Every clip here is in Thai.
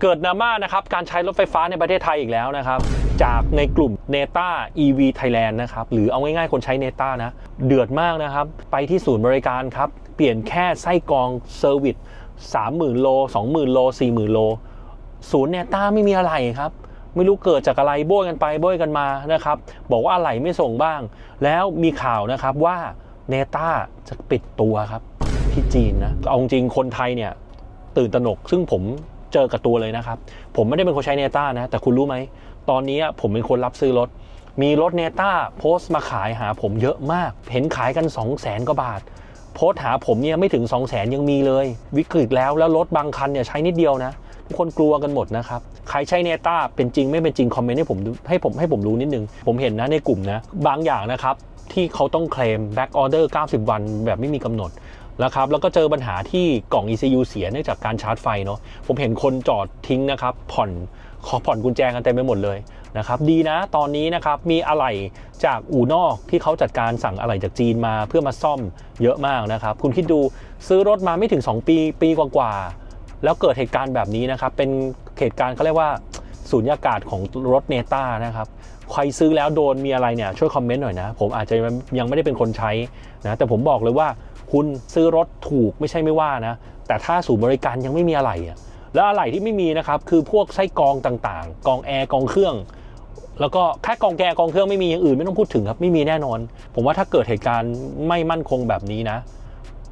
เกิดดราม่านะครับการใช้รถไฟฟ้าในประเทศไทยอีกแล้วนะครับ จากในกลุ่ม Neta EV Thailand นะครับ หรือเอาง่ายๆคนใช้ Neta นะ เดือดมากนะครับ ไปที่ศูนย์บริการครับ เปลี่ยนแค่ไส้กรองเซอร์วิส30,000 โล 20,000 โล 40,000 โล ศูนย์เนต้าไม่มีอะไรครับ ไม่รู้เกิดจากอะไรโบยกันไปโบยกันมานะครับ บอกว่าอะไรไม่ส่งบ้าง แล้วมีข่าวนะครับว่าเนต้าจะปิดตัวครับที่จีนนะเอาจริงคนไทยเนี่ยตื่นตระหนกซึ่งผม เจอกับตัวเลยนะครับ ผมไม่ได้เป็นคนใช้เนต้านะ แต่คุณรู้ไหม ตอนนี้ผมเป็นคนรับซื้อรถ มีรถเนต้าโพสต์มาขายหาผมเยอะมาก เห็นขายกัน 2 0 0แสนกว่าบาท โพสต์หาผมเนี่ยไม่ถึง 2 0 0แสนยังมีเลย วิกฤตแล้วแล้วรถบางคันเนี่ยใช้นิดเดียวนะทุกคนกลัวกันหมดนะครับ ใครใช้เนต้าเป็นจริงไม่เป็นจริงคอมเมนต์ให้ผมให้ผมให้ผมรู้นิดนึง ผมเห็นนะในกลุ่มนะ บางอย่างนะครับที่เขาต้องเคลม back order 90 วันแบบไม่มีกำหนด นะครับแล้วก็เจอปัญหาที่กล่อง ECU เสียเนื่องจากการชาร์จไฟเนาะผมเห็นคนจอดทิ้งนะครับผ่อนขอผ่อนกุญแจกันเต็มไปหมดเลยนะครับดีนะตอนนี้นะครับมีอะไหล่จากอู่นอกที่เขาจัดการสั่งอะไหล่จากจีนมาเพื่อมาซ่อมเยอะมากนะครับ คุณคิดดูซื้อรถมาไม่ถึง 2 ปีปีกว่าๆแล้วเกิดเหตุการณ์แบบนี้นะครับเป็นเหตุการณ์เขาเรียกว่าสูญญากาศของรถเนต้านะครับ ใครซื้อแล้วโดนมีอะไรเนี่ยช่วยคอมเมนต์หน่อยนะ ผมอาจจะยังไม่ได้เป็นคนใช้นะแต่ผมบอกเลยว่าคุณซื้อรถถูกไม่ใช่ไม่ว่านะ แต่ถ้าศูนย์บริการยังไม่มีอะไรอะแล้วอะไรที่ไม่มีนะครับคือพวกไส้กองต่างๆ กองแอร์กองเครื่อง แล้วก็แค่กองแกร์กองเครื่องไม่มีอย่างอื่นไม่ต้องพูดถึงครับไม่มีแน่นอน ผมว่าถ้าเกิดเหตุการณ์ไม่มั่นคงแบบนี้นะ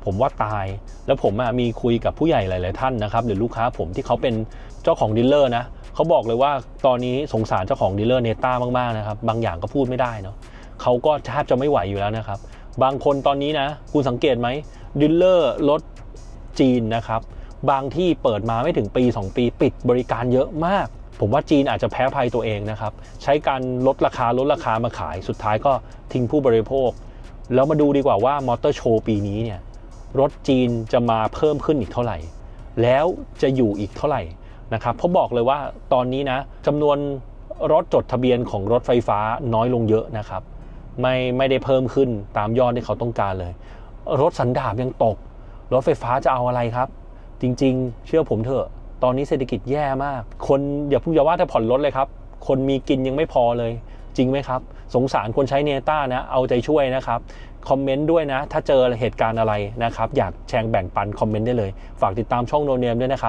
ผมว่าตาย แล้วผมมีคุยกับผู้ใหญ่หลาย ๆ ท่านนะครับหรือลูกค้าผมที่เขาเป็นเจ้าของดีลเลอร์นะเขาบอกเลยว่าตอนนี้สงสารเจ้าของดีลเลอร์เนต้ามาก ๆ นะครับ บางอย่างก็พูดไม่ได้เนาะเขาก็แทบจะไม่ไหวอยู่แล้วนะครับ บางคนตอนนี้นะ คุณสังเกตไหมดีลเลอร์รถจีนนะครับ บางที่เปิดมาไม่ถึงปี 2 ปีปิดบริการเยอะมาก ผมว่าจีนอาจจะแพ้ภัยตัวเองนะครับ ใช้การลดราคาลดราคามาขาย สุดท้ายก็ทิ้งผู้บริโภค แล้วมาดูดีกว่าว่ามอเตอร์โชว์ปีนี้เนี่ย รถจีนจะมาเพิ่มขึ้นอีกเท่าไหร่ แล้วจะอยู่อีกเท่าไหร่นะครับเพราะบอกเลยว่าตอนนี้นะจำนวนรถจดทะเบียนของรถไฟฟ้าน้อยลงเยอะนะครับ ไม่ไม่ได้เพิ่มขึ้นตามยอดที่เขาต้องการเลย รถสันดาบยังตก รถไฟฟ้าจะเอาอะไรครับ จริงๆ เชื่อผมเถอะ ตอนนี้เศรษฐกิจแย่มาก คนอย่าพูดอย่าว่าแต่ผ่อนรถเลยครับ คนมีกินยังไม่พอเลย จริงไหมครับ สงสารคนใช้เนต้านะ เอาใจช่วยนะครับ คอมเมนต์ด้วยนะ ถ้าเจอเหตุการณ์อะไรนะครับ อยากแชร์แบ่งปันคอมเมนต์ได้เลย ฝากติดตามช่องโนเนมด้วยนะครับ